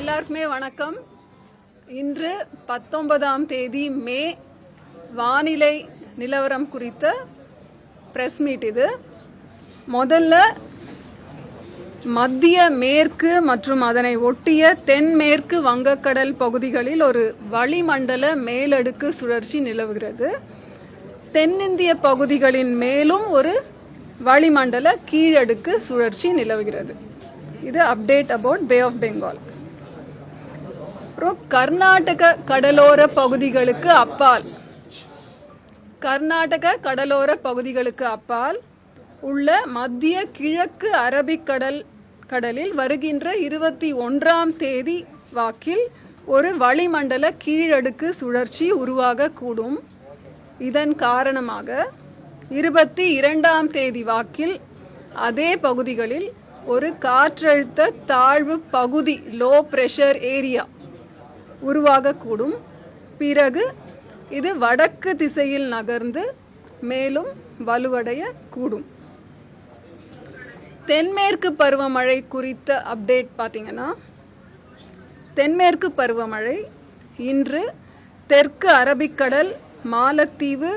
எல்லாருக்குமே வணக்கம். இன்று பத்தொன்பதாம் தேதி மே வானிலை நிலவரம் குறித்த ப்ரெஸ் மீட் இது. முதல்ல மத்திய மேற்கு மற்றும் அதனை ஒட்டிய தென்மேற்கு வங்கக்கடல் பகுதிகளில் ஒரு வளிமண்டல மேலடுக்கு சுழற்சி நிலவுகிறது. தென்னிந்திய பகுதிகளின் மேலும் ஒரு வளிமண்டல கீழடுக்கு சுழற்சி நிலவுகிறது. இது update about Bay of Bengal அப்புறம் கர்நாடக கடலோர பகுதிகளுக்கு அப்பால். கர்நாடக கடலோர பகுதிகளுக்கு அப்பால் உள்ள மத்திய கிழக்கு அரபிக்கடல் கடலில் வருகின்ற இருபத்தி ஒன்றாம் தேதி வாக்கில் ஒரு வளிமண்டல கீழடுக்கு சுழற்சி உருவாகக்கூடும். இதன் காரணமாக இருபத்தி இரண்டாம் தேதி வாக்கில் அதே பகுதிகளில் ஒரு காற்றழுத்த தாழ்வு பகுதி லோ ப்ரெஷர் ஏரியா உருவாகக்கூடும். பிறகு இது வடக்கு திசையில் நகர்ந்து மேலும் வலுவடைய கூடும் தென்மேற்கு பருவமழை குறித்த அப்டேட் பார்த்தீங்கன்னா தென்மேற்கு பருவமழை இன்று தெற்கு அரபிக்கடல் மாலத்தீவு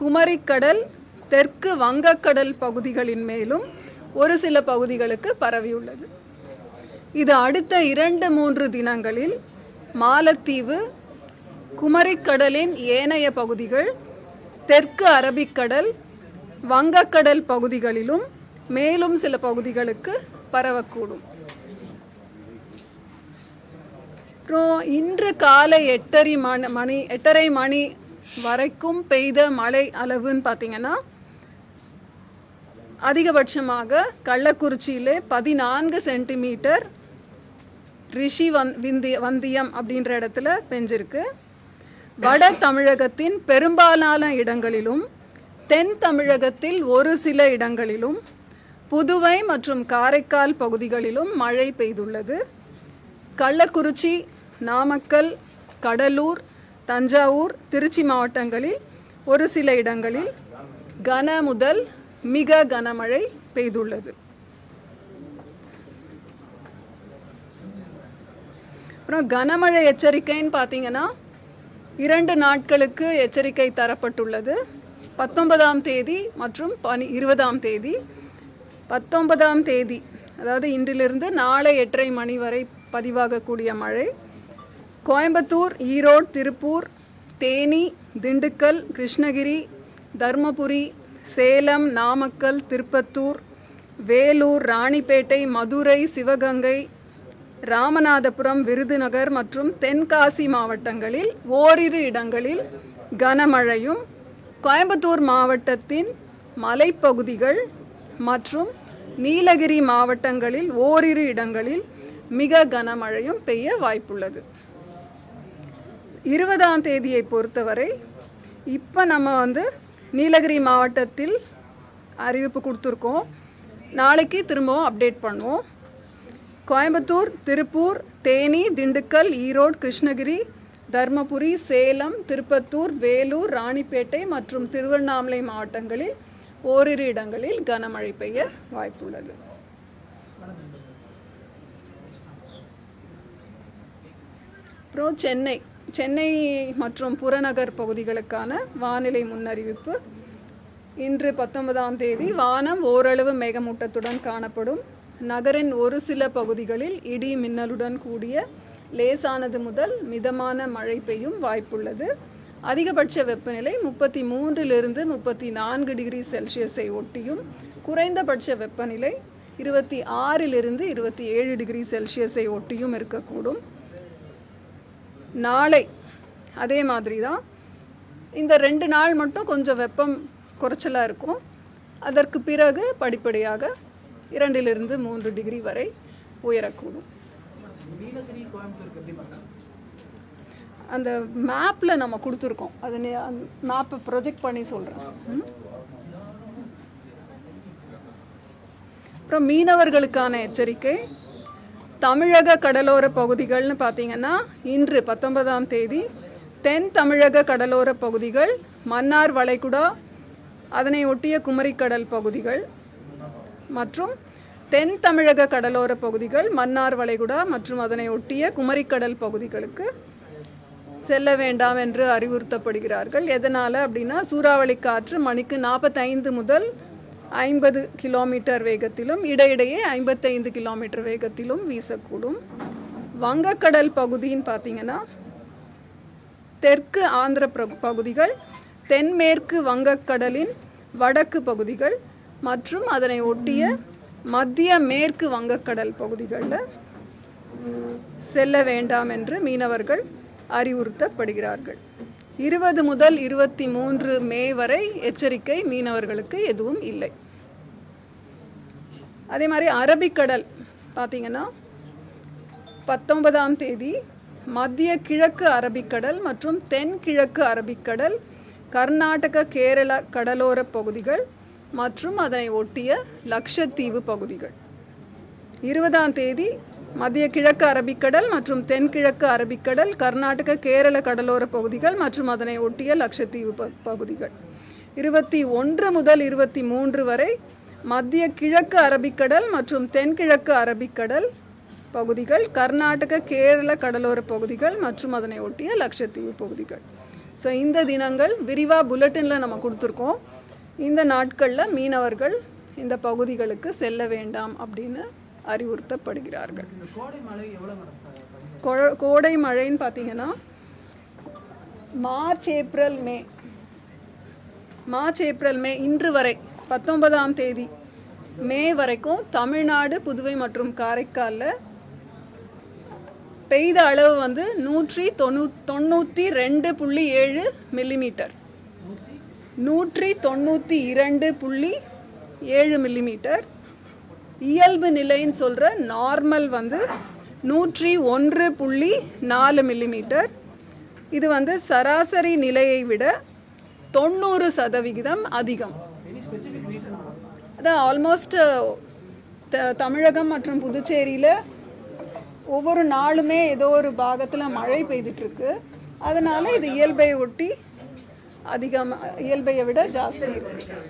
குமரிக்கடல் தெற்கு வங்கக்கடல் பகுதிகளின் மேலும் ஒரு சில பகுதிகளுக்கு பரவியுள்ளது. இது அடுத்த இரண்டு மூன்று தினங்களில் மாலத்தீவு குமரிக்கடலின் ஏனைய பகுதிகள் தெற்கு அரபிக்கடல் வங்கக்கடல் பகுதிகளிலும் மேலும் சில பகுதிகளுக்கு பரவக்கூடும். அப்புறம் இன்று காலை எட்டரை மணி மணி எட்டரை மணி வரைக்கும் பெய்த மழை அளவுன்னு பார்த்தீங்கன்னா அதிகபட்சமாக கள்ளக்குறிச்சியிலே பதினான்கு சென்டிமீட்டர் ரிஷி வந் விந்தி வந்தியம் அப்படின்ற இடத்துல பெஞ்சிருக்கு. வட தமிழகத்தின் பெரும்பாலான இடங்களிலும் தென் தமிழகத்தில் ஒரு சில இடங்களிலும் புதுவை மற்றும் காரைக்கால் பகுதிகளிலும் மழை பெய்துள்ளது. கள்ளக்குறிச்சி நாமக்கல் கடலூர் தஞ்சாவூர் திருச்சி மாவட்டங்களில் ஒரு சில இடங்களில் கன முதல் மிக கனமழை பெய்துள்ளது. அப்புறம் கனமழை எச்சரிக்கைன்னு பார்த்தீங்கன்னா இரண்டு நாட்களுக்கு எச்சரிக்கை தரப்பட்டுள்ளது. பத்தொன்பதாம் தேதி மற்றும் பனி இருபதாம் தேதி. பத்தொன்பதாம் தேதி அதாவது இன்றிலிருந்து நாளை எட்டரை மணி வரை பதிவாகக்கூடிய மழை. கோயம்புத்தூர் ஈரோடு திருப்பூர் தேனி திண்டுக்கல் கிருஷ்ணகிரி தர்மபுரி சேலம் நாமக்கல் திருப்பத்தூர் வேலூர் ராணிப்பேட்டை மதுரை சிவகங்கை ராமநாதபுரம் விருதுநகர் மற்றும் தென்காசி மாவட்டங்களில் ஓரிரு இடங்களில் கனமழையும் கோயம்புத்தூர் மாவட்டத்தின் மலைப்பகுதிகள் மற்றும் நீலகிரி மாவட்டங்களில் ஓரிரு இடங்களில் மிக கனமழையும் பெய்ய வாய்ப்புள்ளது. இருபதாம் தேதியை பொறுத்தவரை இப்போ நம்ம வந்து நீலகிரி மாவட்டத்தில் அறிவிப்பு கொடுத்துருக்கோம். நாளைக்கு திரும்பவும் அப்டேட் பண்ணுவோம். கோயம்புத்தூர் திருப்பூர் தேனி திண்டுக்கல் ஈரோடு கிருஷ்ணகிரி தர்மபுரி சேலம் திருப்பத்தூர் வேலூர் ராணிப்பேட்டை மற்றும் திருவண்ணாமலை மாவட்டங்களில் ஓரிரு இடங்களில் கனமழை பெய்ய வாய்ப்புள்ளது அப்புறம் சென்னை சென்னை மற்றும் புறநகர் பகுதிகளுக்கான வானிலை முன்னறிவிப்பு. இன்று பத்தொன்பதாம் தேதி வானம் ஓரளவு மேகமூட்டத்துடன் காணப்படும். நகரின் ஒரு சில பகுதிகளில் இடி மின்னலுடன் கூடிய லேசானது முதல் மிதமான மழை பெய்யும் வாய்ப்புள்ளது. அதிகபட்ச வெப்பநிலை முப்பத்தி மூன்றிலிருந்து முப்பத்தி நான்கு டிகிரி செல்சியஸை ஒட்டியும் குறைந்தபட்ச வெப்பநிலை இருபத்தி ஆறிலிருந்து இருபத்தி ஏழு டிகிரி செல்சியஸை ஒட்டியும் இருக்கக்கூடும். நாளை அதே மாதிரி தான் இந்த ரெண்டு நாள் மட்டும் கொஞ்சம் வெப்பம் குறைச்சலாக இருக்கும். அதற்கு பிறகு படிப்படியாக இரண்டிலிருந்து மூன்று டிகிரி வரை உயரக்கூடும். அந்த மேப்பில் நம்ம கொடுத்துருக்கோம். அது மேப்பை ப்ரொஜெக்ட் பண்ணி சொல்கிறேன் அப்புறம் மீனவர்களுக்கான எச்சரிக்கை. தமிழக கடலோர பகுதிகள்னு பார்த்தீங்கன்னா இன்று பத்தொன்பதாம் தேதி தென் தமிழக கடலோர பகுதிகள் மன்னார் வளைகுடா அதனை ஒட்டிய குமரிக்கடல் பகுதிகள் மற்றும் தென் தமிழக கடலோர பகுதிகள் மன்னார் வளைகுடா மற்றும் அதனை ஒட்டிய குமரிக்கடல் பகுதிகளுக்கு செல்ல வேண்டாம் என்று அறிவுறுத்தப்படுகிறார்கள். எதனால் அப்படின்னா சூறாவளி காற்று மணிக்கு நாற்பத்தைந்து முதல் ஐம்பது கிலோமீட்டர் வேகத்திலும் இடையிடையே ஐம்பத்தைந்து கிலோமீட்டர் வேகத்திலும் வீசக்கூடும். வங்கக்கடல் பகுதின்னு பார்த்தீங்கன்னா தெற்கு ஆந்திர பகுதிகள் தென்மேற்கு வங்கக்கடலின் வடக்கு பகுதிகள் மற்றும் அதனை ஒட்டிய மத்திய மேற்கு வங்கக்கடல் பகுதிகளில் செல்ல வேண்டாம் என்று மீனவர்கள் அறிவுறுத்தப்படுகிறார்கள். இருபது முதல் இருபத்தி மூன்று மே வரை எச்சரிக்கை மீனவர்களுக்கு எதுவும் இல்லை. அதே மாதிரி அரபிக்கடல் பார்த்தீங்கன்னா பத்தொன்பதாம் தேதி மத்திய கிழக்கு அரபிக்கடல் மற்றும் தென்கிழக்கு அரபிக்கடல் கர்நாடக கேரள கடலோர பகுதிகள் மற்றும் அதனை ஒட்டிய லட்சத்தீவு பகுதிகள். இருபதாம் தேதி மத்திய கிழக்கு அரபிக்கடல் மற்றும் தென்கிழக்கு அரபிக்கடல் கர்நாடக கேரள கடலோர பகுதிகள் மற்றும் அதனை ஒட்டிய லட்சத்தீவு ப- பகுதிகள். இருபத்தி ஒன்று முதல் இருபத்தி மூன்று வரை மத்திய கிழக்கு அரபிக்கடல் மற்றும் தென்கிழக்கு அரபிக்கடல் பகுதிகள் கர்நாடக கேரள கடலோர பகுதிகள் மற்றும் அதனை ஒட்டிய லட்சத்தீவு பகுதிகள். ஸோ இந்த தினங்கள் விரிவாக புல்லட்டினில் நம்ம கொடுத்துருக்கோம். இந்த நாட்களில் மீனவர்கள் இந்த பகுதிகளுக்கு செல்ல வேண்டாம் அப்படின்னு அறிவுறுத்தப்படுகிறார்கள். கோடை மழைன்னு பார்த்தீங்கன்னா March April May. March April May இன்று வரை பத்தொன்பதாம் தேதி மே வரைக்கும் தமிழ்நாடு புதுவை மற்றும் காரைக்காலில் பெய்த அளவு வந்து நூற்றி தொண்ணூ தொண்ணூற்றி ரெண்டு புள்ளி ஏழு மில்லிமீட்டர் நூற்றி தொண்ணூற்றி இரண்டு புள்ளி ஏழு மில்லிமீட்டர் இயல்பு நிலைன்னு சொல்கிற நார்மல் வந்து நூற்றி ஒன்று புள்ளி நாலு மில்லிமீட்டர் இது வந்து சராசரி நிலையை விட தொண்ணூறு சதவிகிதம் அதிகம். அதான் ஆல்மோஸ்ட் தமிழகம் மற்றும் புதுச்சேரியில் ஒவ்வொரு நாளுமே ஏதோ ஒரு பாகத்தில் மழை பெய்துட்ருக்கு அதனால இது இயல்பை ஒட்டி அதிகம் இயல்பையை விட ஜாஸ்தி. இருக்கு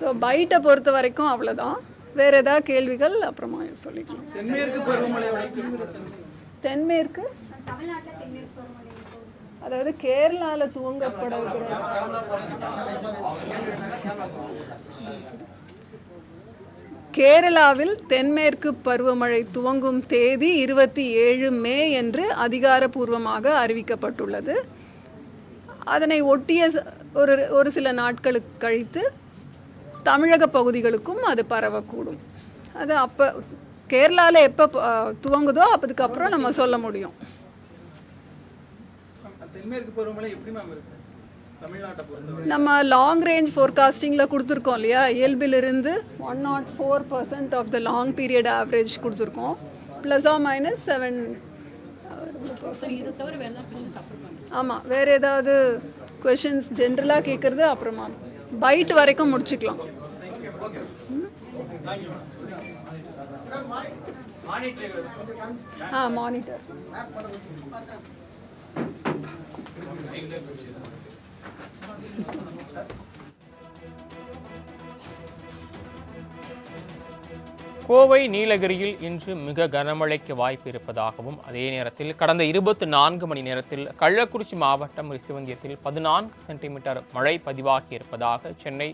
ஸோ பைட்டை பொறுத்த வரைக்கும் அவ்வளோதான் வேற ஏதாவது கேள்விகள் அப்புறமா சொல்லிக்கலாம். தென்மேற்கு? அதாவது கேரளால துவங்கப்பட கேரளாவில் தென்மேற்கு பருவமழை துவங்கும் தேதி இருபத்தி ஏழு மே என்று அதிகாரப்பூர்வமாக அறிவிக்கப்பட்டுள்ளது. அதனை ஒட்டிய ஒரு ஒரு சில நாட்களுக்கு கழித்து தமிழக பகுதிகளுக்கும் அது பரவக்கூடும். அது அப்போ கேரளாவில் எப்போ துவங்குதோ அதுக்கப்புறம் நம்ம சொல்ல முடியும். தென்மேற்கு பருவமழை எப்படி மேம் இருக்கு? நம்ம லாங் ரேஞ்ச் ஃபோர்காஸ்டிங்கில் கொடுத்துருக்கோம் இல்லையா? இயல்பிலிருந்து one nought four percent of the long period average கொடுத்துருக்கோம். ப்ளஸ் ஆர் மைனஸ் செவன் ஆமாம் வேறு ஏதாவது கொஷின்ஸ் ஜென்ரலாக கேட்குறது அப்புறமா. பைட் வரைக்கும் முடிச்சுக்கலாம். ஆ மானிட்டர் கோவை நீலகிரியில் இன்று மிக கனமழைக்கு வாய்ப்பு இருப்பதாகவும் அதே நேரத்தில் கடந்த இருபத்தி நான்கு மணி நேரத்தில் கள்ளக்குறிச்சி மாவட்டம் ரிசிவந்தியத்தில் பதினான்கு சென்டிமீட்டர் மழை பதிவாகி இருப்பதாக சென்னை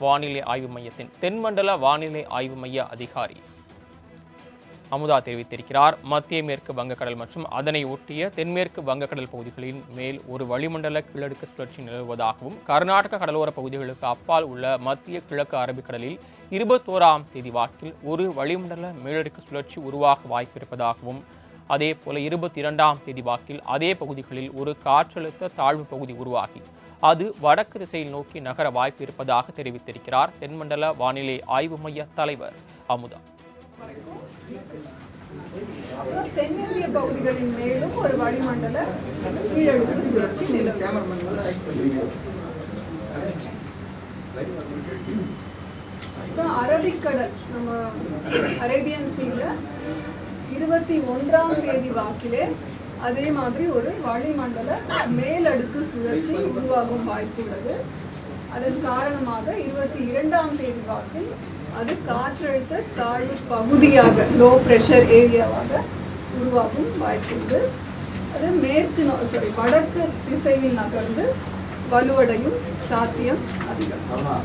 வானிலை ஆய்வு மையத்தின் தென்மண்டல வானிலை ஆய்வு மைய அதிகாரி அமுதா தெரிவித்திருக்கிறார். மத்திய மேற்கு வங்கக்கடல் மற்றும் அதனை ஒட்டிய தென்மேற்கு வங்கக்கடல் பகுதிகளின் மேல் ஒரு வளிமண்டல கீழடுக்கு சுழற்சி நிலவுவதாகவும் கர்நாடக கடலோர பகுதிகளுக்கு அப்பால் உள்ள மத்திய கிழக்கு அரபிக்கடலில் இருபத்தோராம் தேதி வாக்கில் ஒரு வளிமண்டல மேலடுக்கு சுழற்சி உருவாக வாய்ப்பிருப்பதாகவும் அதே போல இருபத்தி இரண்டாம் தேதி வாக்கில் அதே பகுதிகளில் ஒரு காற்றழுத்த தாழ்வு பகுதி உருவாகி அது வடக்கு திசையில் நோக்கி நகர வாய்ப்பு இருப்பதாக தெரிவித்திருக்கிறார். தென்மண்டல வானிலை ஆய்வு மைய தலைவர் அமுதா. தென்னிந்திய பகுதிகளின் மேலும் ஒரு வளிமண்டல கீழடுக்கு சுழற்சி நிலவும். அரபிக்கடல் நம்ம அரேபியன் சீல இருபத்தி ஒன்றாம் தேதி வாக்கிலே அதே மாதிரி ஒரு வளிமண்டல மேலடுக்கு சுழற்சி உருவாகும் வாய்ப்பு உள்ளது. அதன் காரணமாக இருபத்தி இரண்டாம் தேதி வாக்கில் அது காற்றழுத்த தாழ்வு பகுதியாக லோ ப்ரெஷர் ஏரியாவாக உருவாகும் வாய்ப்புண்டு அது மேற்கு சாரி வடக்கு திசையில் நகர்ந்து வலுவடையும் சாத்தியம் அதிகம்.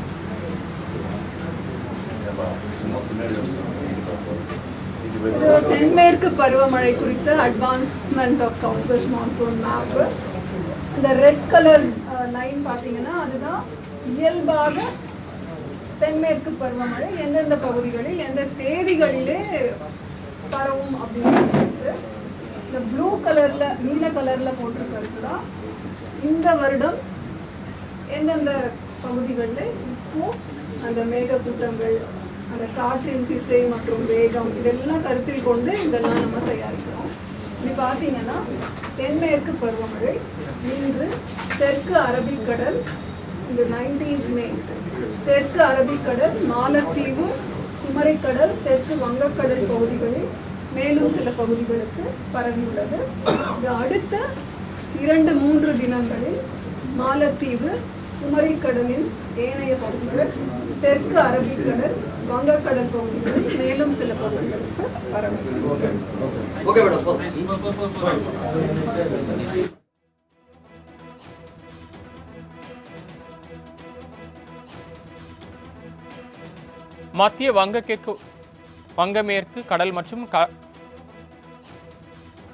தென்மேற்கு பருவமழை குறித்த advancement of south west monsoon map இந்த ரெட் கலர் லைன் பார்த்தீங்கன்னா அதுதான் இயல்பாக தென்மேற்கு பருவமழை எந்தெந்த பகுதிகளில் எந்த தேதிகளிலே பரவும் அப்படின்னு இந்த ப்ளூ கலர்ல நீல கலர்ல போட்டிருக்கிறது தான் இந்த வருடம் எந்தெந்த பகுதிகளில் இப்போ அந்த மேகக்கூட்டங்கள் அந்த காற்றின் திசை மற்றும் வேகம் இதெல்லாம் கருத்தில் கொண்டு இதெல்லாம் நம்ம தயாரிக்கிறோம். இப்படி பார்த்தீங்கன்னா தென்மேற்கு பருவமழை இன்று தெற்கு அரபிக்கடல் இந்த நைன்டீன் மே. தெற்கு அரபிக்கடல் மாலத்தீவு குமரிக்கடல் தெற்கு வங்கக்கடல் பகுதிகளில் மேலும் சில பகுதிகளுக்கு பரவியுள்ளது. இது அடுத்த இரண்டு மூன்று தினங்களில் மாலத்தீவு குமரிக்கடலின் ஏனைய பகுதிகள் தெற்கு அரபிக்கடல் வங்கக்கடல் பகுதிகளில் மேலும் சில பகுதிகளுக்கு பரவியுள்ளது. மத்திய வங்கக்கிழக்கு வங்கமேற்கு கடல் மற்றும் க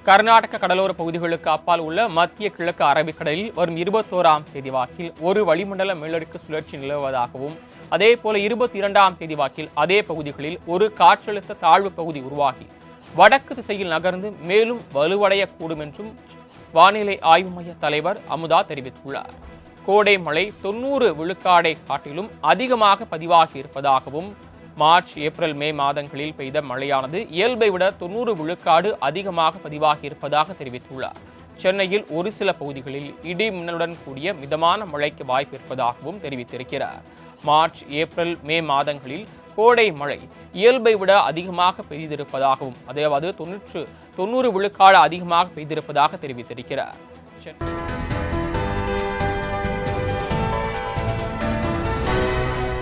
கர்நாடக கடலோர பகுதிகளுக்கு அப்பால் உள்ள மத்திய கிழக்கு அரபிக்கடலில் வரும் இருபத்தோராம் தேதி வாக்கில் ஒரு வளிமண்டல மேலடுக்கு சுழற்சி நிலவுவதாகவும் அதே போல இருபத்தி இரண்டாம் தேதி வாக்கில் அதே பகுதிகளில் ஒரு காற்றழுத்த தாழ்வு பகுதி உருவாகி வடக்கு திசையில் நகர்ந்து மேலும் வலுவடையக்கூடும் என்றும் வானிலை ஆய்வு மைய தலைவர் அமுதா தெரிவித்துள்ளார். கோடை மழை தொண்ணூறு விழுக்காடை காட்டிலும் அதிகமாக பதிவாகி இருப்பதாகவும் மார்ச் ஏப்ரல் மே மாதங்களில் பெய்த மழையானது இயல்பை விட தொண்ணூறு விழுக்காடு அதிகமாக பதிவாகி இருப்பதாக தெரிவித்துள்ளார். சென்னையில் ஒரு சில பகுதிகளில் இடி மின்னலுடன் கூடிய மிதமான மழைக்கு வாய்ப்பு இருப்பதாகவும் தெரிவித்திருக்கிறார். மார்ச் ஏப்ரல் மே மாதங்களில் கோடை மழை இயல்பை விட அதிகமாக பெய்திருப்பதாகவும் அதாவது தொன்னூற்று தொண்ணூறு விழுக்காடு அதிகமாக பெய்திருப்பதாக தெரிவித்திருக்கிறார். சென்னை